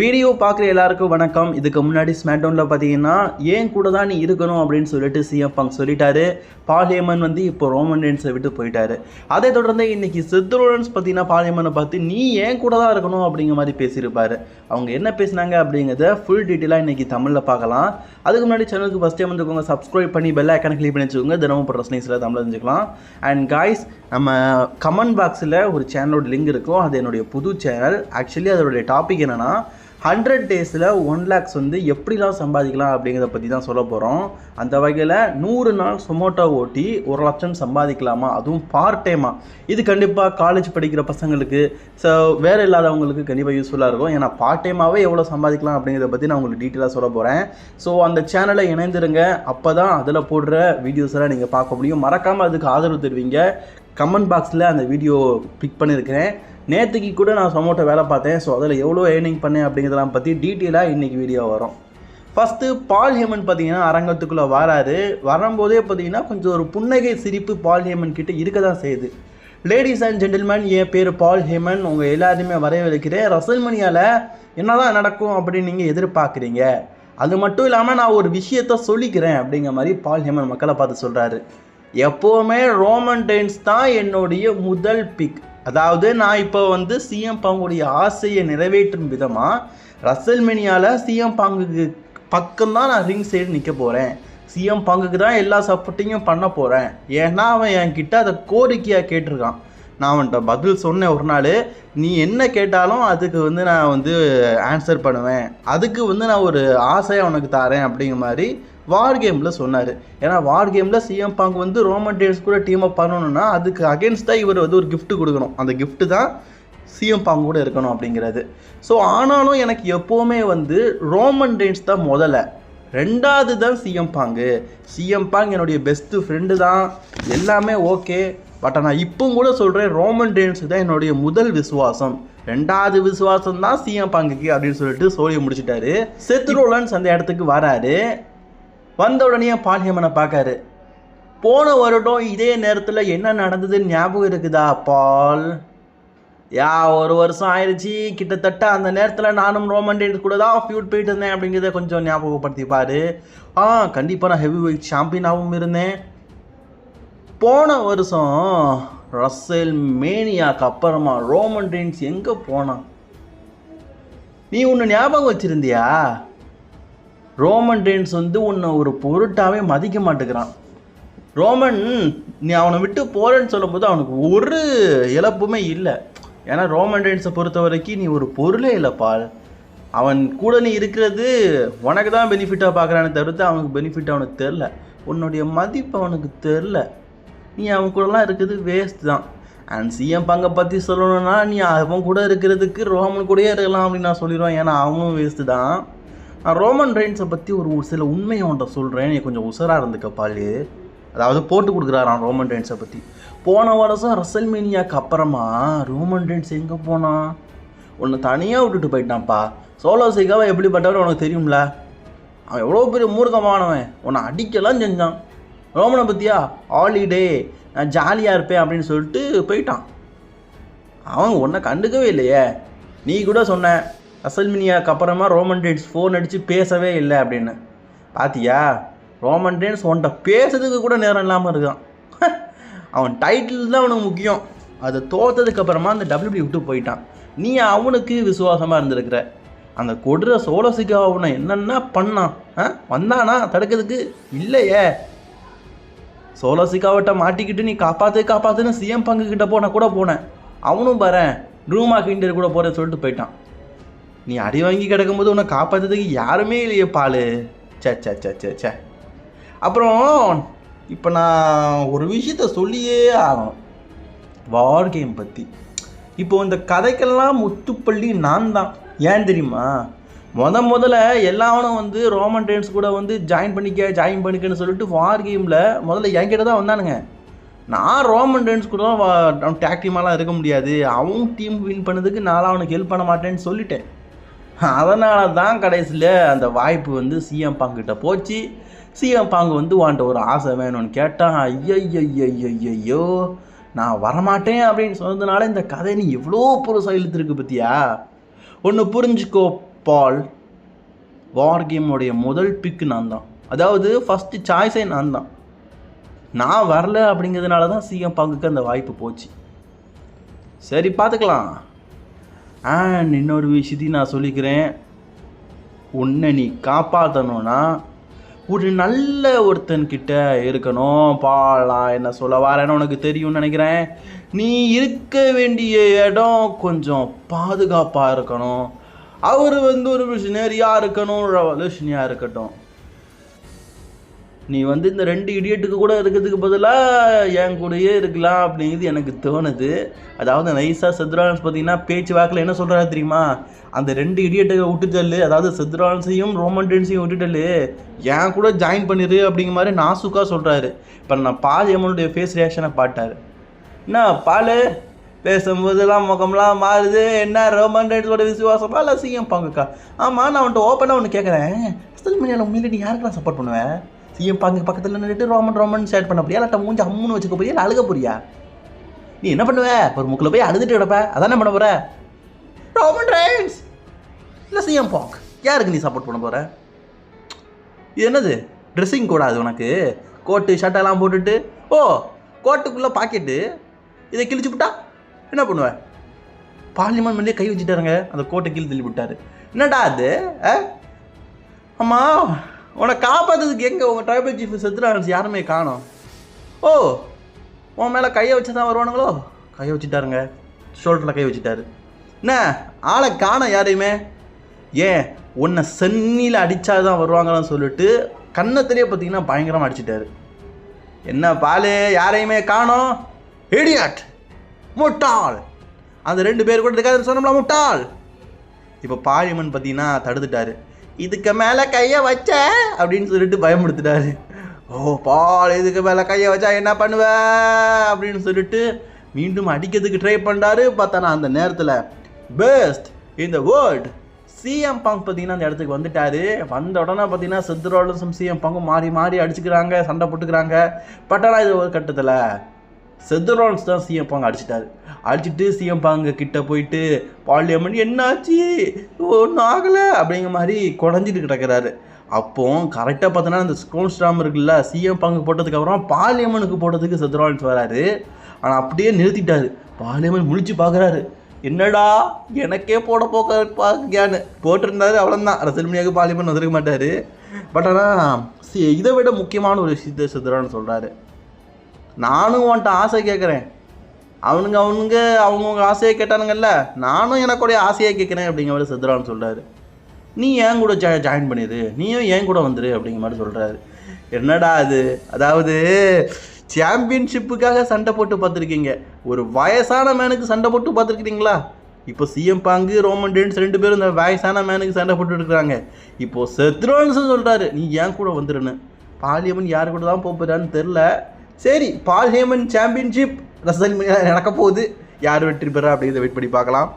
Video பார்க்குற எல்லாருக்கும் வணக்கம். இதுக்கு முன்னாடி ஸ்மாக்டவுனில் பார்த்தீங்கன்னா ஏன் கூட தான் நீ இருக்கணும்? அப்படின்னு சொல்லிட்டு சிஎம் பங்க் சொல்லிட்டாரு. பாலியமன் வந்து இப்போ ரோமன் ரெயின்ஸை விட்டு போயிட்டாரு. அதை தொடர்ந்து இன்னைக்கு சித்ரோலன்ஸ் பார்த்தீங்கன்னா பாலியமனை பார்த்து நீ ஏன் கூட தான் இருக்கணும்? அப்படிங்கிற மாதிரி பேசியிருப்பாரு. அவங்க என்ன பேசினாங்க அப்படிங்கிறத ஃபுல் டீட்டெயிலாக இன்னைக்கு தமிழில் பார்க்கலாம். அதுக்கு முன்னாடி சேனலுக்கு ஃபஸ்ட் டைம் வந்துக்கோங்க சப்ஸ்கிரைப் பண்ணி பெல் ஐக்கான கிளிக் பண்ணி வச்சுக்கோங்க. தினமும் போடுற ஸ்னேஸில் தமிழ் தெரிஞ்சுக்கலாம். அண்ட் காய்ஸ் நம்ம கமெண்ட் பாக்ஸில் ஒரு சேனலோட லிங்க் இருக்கும். அது என்னுடைய புது சேனல் ஆக்சுவலி அதோடைய டாபிக் என்னென்னா ஹண்ட்ரட் டேஸில் ஒன் லேக்ஸ் வந்து எப்படிலாம் சம்பாதிக்கலாம் அப்படிங்கிறத பற்றி தான் சொல்ல போகிறோம் அந்த வகையில் நூறு நாள் சொமோட்டோ ஓட்டி ஒரு லட்சம் சம்பாதிக்கலாமா? அதுவும் பார்ட் டைமாக இது கண்டிப்பாக காலேஜ் படிக்கிற பசங்களுக்கு ஸோ வேறு இல்லாதவங்களுக்கு கண்டிப்பாக யூஸ்ஃபுல்லாக இருக்கும். ஏன்னா பார்ட் டைமாகவே எவ்வளோ சம்பாதிக்கலாம் அப்படிங்கிறத பற்றி நான் உங்களுக்கு டீட்டெயிலாக சொல்ல போகிறேன் ஸோ அந்த சேனலை இணைந்துருங்க. அப்போ தான் அதில் போடுற வீடியோஸ்லாம் நீங்கள் பார்க்க முடியும். மறக்காமல் அதுக்கு ஆதரவு தருவீங்க. கமெண்ட் பாக்ஸில் அந்த வீடியோ பிக் பண்ணியிருக்கிறேன் நேற்றுக்கு கூட நான் சொமோட்டோ வேலை பார்த்தேன். ஸோ அதில் எவ்வளோ ஏர்னிங் பண்ணேன் அப்படிங்கிறதெல்லாம் பற்றி டீட்டெயிலாக இன்றைக்கி வீடியோ வரும். ஃபஸ்ட்டு பால் ஹேமன் பார்த்தீங்கன்னா அரங்கத்துக்குள்ளே வராரு. வரும்போதே பார்த்தீங்கன்னா கொஞ்சம் ஒரு புன்னகை சிரிப்பு பால் ஹேமன் கிட்டே இருக்க தான் செய்யுது. லேடிஸ் அண்ட் ஜென்டில்மேன் என் பேர் பால் ஹேமன் உங்கள் எல்லாருமே வரவேற்கிறேன். ரசல்மனியால் என்னதான் நடக்கும் அப்படின்னு நீங்கள் எதிர்பார்க்குறீங்க? அது மட்டும் இல்லாமல் நான் ஒரு விஷயத்த சொல்லிக்கிறேன் அப்படிங்கிற மாதிரி பால் ஹேமன் மக்களை பார்த்து சொல்கிறாரு எப்போவுமே ரோமன் டைன்ஸ் தான் என்னுடைய முதல் பிக் அதாவது நான் இப்போ வந்து சிஎம் பாங்குடைய ஆசையை நிறைவேற்றும் விதமாக ரசல்மெனியாவில் சிஎம் பாங்குக்கு பக்கம்தான் நான் ரிங் சைடு நிற்க போகிறேன் சிஎம் பங்குக்கு தான் எல்லா சப்போர்ட்டிங்கும் பண்ண போகிறேன் ஏன்னா அவன் என்கிட்ட அதை கோரிக்கையாக கேட்டிருக்கான். நான் அவன்கிட்ட பதில் சொன்னேன் ஒரு நாள். நீ என்ன கேட்டாலும் அதுக்கு வந்து நான் வந்து ஆன்சர் பண்ணுவேன். அதுக்கு வந்து நான் ஒரு ஆசையை உனக்கு தரேன் அப்படிங்கிற மாதிரி வார் கேமில் சொன்னார். ஏன்னா வார் கேமில் சிஎம் பாங்க் வந்து ரோமன் டேன்ஸ் கூட டீம் அப் பண்ணணும்னா அதுக்கு அகேன்ஸ்டாக இவர் வந்து ஒரு கிஃப்ட்டு கொடுக்கணும். அந்த கிஃப்ட்டு தான் சிஎம் பாங்க் கூட இருக்கணும் அப்படிங்கிறது. ஸோ ஆனாலும் எனக்கு எப்போவுமே வந்து ரோமன் டேன்ஸ் தான் முதல்ல. ரெண்டாவது தான் சிஎம் பாங்கு சிஎம் பாங் என்னுடைய பெஸ்ட்டு ஃப்ரெண்டு தான். எல்லாமே ஓகே பட் நான் இப்போ கூட சொல்கிறேன் ரோமன் டேன்ஸுக்கு தான் என்னுடைய முதல் விசுவாசம். ரெண்டாவது விசுவாசம் தான் சிஎம் பாங்குக்கு அப்படின்னு சொல்லிட்டு சோழியை முடிச்சிட்டாரு. செத்ரோலன்ஸ் அந்த இடத்துக்கு வராரு. வந்த உடனே பாலியம்மனை பார்க்காரு. போன வருடம் இதே நேரத்தில் என்ன நடந்ததுன்னு ஞாபகம் இருக்குதா பால்? யா ஒரு வருஷம் ஆயிடுச்சு கிட்டத்தட்ட அந்த நேரத்தில் நானும் ரோமன் டேன்ஸ் கூட தான் ஃபியூட் போயிட்டு இருந்தேன் அப்படிங்கிறத கொஞ்சம் ஞாபகப்படுத்திப்பார் ஆ கண்டிப்பாக நான் ஹெவி வெயிட் சாம்பியனாகவும் இருந்தேன். போன வருஷம் ரசேல் மேனியாக்கு அப்புறமா ரோமன் டெயின்ஸ் எங்கே போனான்? நீ ஒன்று ஞாபகம் வச்சுருந்தியா? ரோமன் ரெயின்ஸ் வந்து உன்னை ஒரு பொருட்டாவே மதிக்க மாட்டேங்கிறான். ரோமன் நீ அவனை விட்டு போறேன்னு சொல்லும்போது அவனுக்கு ஒரு இழப்புமே இல்லை. ஏன்னா ரோமன் ரெயின்ஸை பொறுத்த வரைக்கும் நீ ஒரு பொருளே இல்லை அவன் கூட நீ இருக்கிறது உனக்கு தான் பெனிஃபிட்டாக பார்க்குறானே தவிர்த்து அவனுக்கு பெனிஃபிட் அவனுக்கு தெரில உன்னுடைய மதிப்பு அவனுக்கு தெரில நீ அவன் கூடலாம் இருக்கிறது வேஸ்ட் தான். அண்ட் சிஎம் பங்கை பற்றி சொல்லணும்னா நீ அவன் கூட இருக்கிறதுக்கு ரோமன் கூடயே இருக்கலாம் அப்படின்னு நான் சொல்லிடுவேன். ஏன்னா அவனும் வேஸ்ட்டு தான். நான் ரோமன் ரெயின்ஸை பற்றி ஒரு சில உண்மையை உன்ட்ட சொல்கிறேன் நீ கொஞ்சம் உசராக இருந்துக்க பாலு. அதாவது போட்டு கொடுக்குறாராம் ரோமன் ரெயின்ஸை பற்றி போன வருஷம் ரசல்மேனியாவுக்கு அப்புறமா ரோமன் ரெயின்ஸ் எங்கே போனான் உன்னை தனியாக விட்டுட்டு போயிட்டான்ப்பா. சோலோ சிகாவை எப்படிப்பட்டவர் உனக்கு தெரியும்ல? அவன் எவ்வளோ பெரிய மூர்க்கமானவன். உன்னை அடிக்கலாம் செஞ்சான். ரோமனை பற்றியா ஹாலிடே நான் ஜாலியாக இருப்பேன் அப்படின்னு சொல்லிட்டு போயிட்டான். அவன் உன்னை கண்டுக்கவே இல்லையே. நீ கூட சொன்ன. அசல்மினியாக்கு அப்புறமா ரோமன் டேன்ஸ் ஃபோன் அடித்து பேசவே இல்லை அப்படின்னு. பாத்தியா? ரோமன் டேன்ஸ் உன்கிட்ட பேசுறதுக்கு கூட நேரம் இல்லாமல் இருக்கான். அவன் டைட்டில் தான் அவனுக்கு முக்கியம். அதை தோத்ததுக்கப்புறமா அந்த டபிள்யூபி விட்டு போயிட்டான். நீ அவனுக்கு விசுவாசமாக இருந்திருக்கிற. அந்த கொடுற சோலசிக்கா அவனை என்னென்ன பண்ணான்? ஆ? வந்தானா? தடுக்கிறதுக்கு இல்லையே. சோலசிக்காவட்ட மாட்டிக்கிட்டு நீ காப்பாற்று காப்பாற்றுன்னு சிஎம் பங்கு கிட்ட போன கூட போனேன். அவனும் பாரு ரூமா கிண்டர் கூட போகிறேன்னு சொல்லிட்டு போயிட்டான். நீ அடி வாங்கி கிடக்கும்போது உன்னை காப்பாற்றுறதுக்கு யாருமே இல்லையே பால். சே சே சே சே சே அப்புறம் இப்போ நான் ஒரு விஷயத்த சொல்லியே ஆகணும். வார் கேம் பற்றி இப்போ இந்த கதைக்கெல்லாம் முத்துப்பள்ளி நான் தான். ஏன் தெரியுமா? முத முதல்ல எல்லாவனும் வந்து ரோமன் டேன்ஸ் கூட வந்து ஜாயின் பண்ணிக்க ஜாயின் பண்ணிக்கன்னு சொல்லிட்டு வார் கேமில் முதல்ல என்கிட்ட தான் வந்தானுங்க. நான் ரோமன் டேன்ஸ் கூட தான் டேக் டீமாலாம் இருக்க முடியாது. அவன் டீம் வின் பண்ணதுக்கு நான் அவனுக்கு ஹெல்ப் பண்ண மாட்டேன்னு சொல்லிட்டேன். அதனால தான் கடைசியில் அந்த வாய்ப்பு வந்து சிஎம் பாங்கிட்ட போச்சு. சிஎம் பாங்கு வந்து வாண்ட ஒரு ஆசை வேணும்னு கேட்டான் ஐயய்யய்யய்யோ நான் வரமாட்டேன் அப்படின்னு சொன்னதுனால இந்த கதை நீ எவ்வளோ புதுசாக இழுத்துருக்கு பற்றியா ஒன்று புரிஞ்சுக்கோ பால். வார் கேமுடைய முதல் பிக்கு நான் தான் அதாவது ஃபஸ்ட்டு சாய்ஸே நான் தான் நான் வரல அப்படிங்கிறதுனால தான் சிஎம் பங்குக்கு அந்த வாய்ப்பு போச்சு. சரி பார்த்துக்கலாம் அண்ட் இன்னொரு விஷயத்தையும் நான் சொல்லிக்கிறேன். உன்னை நீ காப்பாற்றணும்னா ஒரு நல்ல ஒருத்தன்கிட்ட இருக்கணும். பாலா என்ன சொல்ல வரேன்னு உனக்கு தெரியும்னு நினைக்கிறேன். நீ இருக்க வேண்டிய இடம் கொஞ்சம் பாதுகாப்பாக இருக்கணும். அவர் வந்து ஒரு மிஷினரியாக இருக்கணும் ரெவல்யூஷனியாக இருக்கட்டும். நீ வந்து இந்த ரெண்டு இடியட்டுக்கு கூட இருக்கிறதுக்கு பதிலாக என் கூடயே இருக்கலாம் அப்படிங்கிறது எனக்கு தோணுது. அதாவது நைஸாக செத்ரான்ஸ் பார்த்தீங்கன்னா பேச்சு வாக்கில் என்ன சொல்கிறாரு தெரியுமா? அந்த ரெண்டு இடியட்டை விட்டுட்டல்லு அதாவது செத்ரான்ஸையும் ரோமன்டன்ஸையும் விட்டுட்டல்லு என் கூட ஜாயின் பண்ணிடு அப்படிங்கிற மாதிரி நாசுக்காக சொல்கிறாரு இப்போ நான் பால் எம்மனுடைய ஃபேஸ் ரியாக்ஷனை பாட்டார் என்ன பால்? பேசும்போதெல்லாம் முகம்லாம் மாறுது. என்ன ரோமன்டன்ஸோட விசுவாசமா இல்லை சிஎம் பாங்கக்கா ஆமாம் நான் அவன்கிட்ட ஓப்பனாக ஒன்று கேட்குறேன் அஸ்தல் மணியால் உண்மையிலே நீ யாருக்கெல்லாம் சப்போர்ட் பண்ணுவேன் சிஎம் பாங்க பக்கத்தில் நின்றுட்டு ரோமன் ரோமன் ஷேர் பண்ண போறியா? இல்லாட்ட மூஞ்சி அம்முன்னு வச்சுக்க போறியா? இல்லை அழுக போறியா? நீ என்ன பண்ணுவ? ஒரு முக்கில் போய் அழுதுட்டு கிடப்ப. அதானே பண்ண போற? ரோமன் ரைன்ஸ் இல்லை சிஎம் பாக். யாருக்கு நீ சப்போர்ட் பண்ண போற? இது என்னது? ட்ரெஸ்ஸிங் கூடாது உனக்கு? கோட்டு ஷர்ட்டெல்லாம் போட்டுட்டு ஓ கோட்டுக்குள்ளே பாக்கெட்டு இதை கிழிச்சு விட்டா என்ன பண்ணுவ? பார்லிமெண்ட் மேலே கை வச்சுட்டாருங்க. அந்த கோட்டை கீழே தள்ளி விட்டாரு என்னடா அது? ஆமாம் உன்னை காப்பாற்றுறதுக்கு எங்கே உங்கள் ட்ரைபல் சீஃப் செத்துறாங்க யாருமே காணோம். ஓ உன் மேலே கையை வச்சு தான் வருவானுங்களோ? கையை வச்சுட்டாருங்க. ஷோல்டரில் கை வச்சுட்டாரு. என்ன ஆளை காணோம் யாரையுமே? ஏன் உன்னை சென்னியில் அடித்தா தான் வருவாங்களான்னு சொல்லிட்டு கன்னத்திலே பார்த்தீங்கன்னா பயங்கரமாக அடிச்சிட்டாரு. என்ன பாலு யாரையுமே காணோம்? இடியாட் முட்டாள். அந்த ரெண்டு பேர் கூட இருக்காதுன்னு சொன்னோம்ல முட்டாள். இப்போ பாலிமன் பார்த்தீங்கன்னா தடுத்துட்டாரு. இதுக்கு மேலே கையை வச்ச அப்படின்னு சொல்லிட்டு பயமுடுத்துட்டாரு ஓ பால் இதுக்கு மேலே கையை வச்சா என்ன பண்ணுவ? அப்படின்னு சொல்லிட்டு மீண்டும் அடிக்கிறதுக்கு ட்ரை பண்ணுறாரு பார்த்தானா அந்த நேரத்தில் பெஸ்ட் இந்த வேர்ல்ட் சிஎம் பங்க் பார்த்தீங்கன்னா அந்த இடத்துக்கு வந்துட்டாரு. வந்த உடனே பார்த்தீங்கன்னா சித்ரோலஸும் சிஎம் பங்கும் மாறி மாறி அடிச்சுக்கிறாங்க சண்டை போட்டுக்கிறாங்க. பட் ஆனால் இது ஒரு கட்டத்தில் செத்துரோன்ஸ் தான் சிஎம் பாங்க அடிச்சிட்டாரு. அடிச்சிட்டு சிஎம் பாங்க கிட்ட போயிட்டு பார்லிமெண்ட் என்னாச்சு? ஒன்றும் ஆகலை. அப்படிங்கிற மாதிரி குடஞ்சிட்டு கிடக்கிறாரு. அப்போ கரெக்டாக பார்த்தோன்னா அந்த ஸ்டோன் ஸ்டாம் இருக்குல்ல சிஎம் பாங்க போட்டதுக்கப்புறம் பார்லிமெண்ட்டுக்கு போட்டதுக்கு செத்துரோன்ஸ் வராரு. ஆனால் அப்படியே நிறுத்திட்டாரு. பார்லிமெண்ட் முழிச்சு பார்க்குறாரு என்னடா? எனக்கே போட போக்க பார்க்கியான்னு போட்டிருந்தாரு அவ்வளோதான் ரசல்மணியாக பார்லிமெண்ட் வந்திருக்க மாட்டார். பட் ஆனால் இதை விட முக்கியமான ஒரு விஷயத்தை செத்துறான்னு சொல்கிறாரு நானும் உன்ட்ட ஆசை கேட்குறேன் அவனுங்க அவனுங்க அவங்கவுங்க ஆசையை கேட்டானுங்கல்ல? நானும் எனக்குடைய ஆசையை கேட்குறேன் அப்படிங்கிற மாதிரி சித்ரான்னு சொல்கிறாரு நீ ஏன் கூட ஜா ஜாயின் பண்ணிடு நீயும் ஏன் கூட வந்துரு? அப்படிங்கிற மாதிரி சொல்கிறாரு என்னடா அது? அதாவது சாம்பியன்ஷிப்புக்காக சண்டை போட்டு பார்த்துருக்கீங்க. ஒரு வயசான மேனுக்கு சண்டை போட்டு பார்த்துருக்கீங்களா இப்போ சிஎம் பாங்கு ரோமன் டேன்ஸ் ரெண்டு பேரும் இந்த வயசான மேனுக்கு சண்டை போட்டு இருக்கிறாங்க. இப்போது செத்ரோன்ஸும் சொல்கிறாரு நீ ஏன் கூட வந்துருன்னு? பாலியம்மன் யார் கூட தான் போகிறான்னு தெரில சரி பால் ஹேமன் சாம்பியன்ஷிப் ரசல் நடக்க போகுது யார் வெற்றி பெறா அப்படிங்கிறத வெயிட் பண்ணி பார்க்கலாம்.